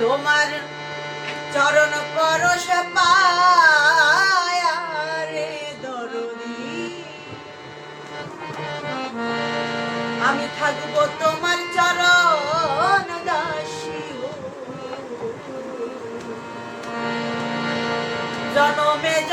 তোমার চরণ পরশ পায়া। আমি থাকব তোমার চরণ দাসী জনমে জন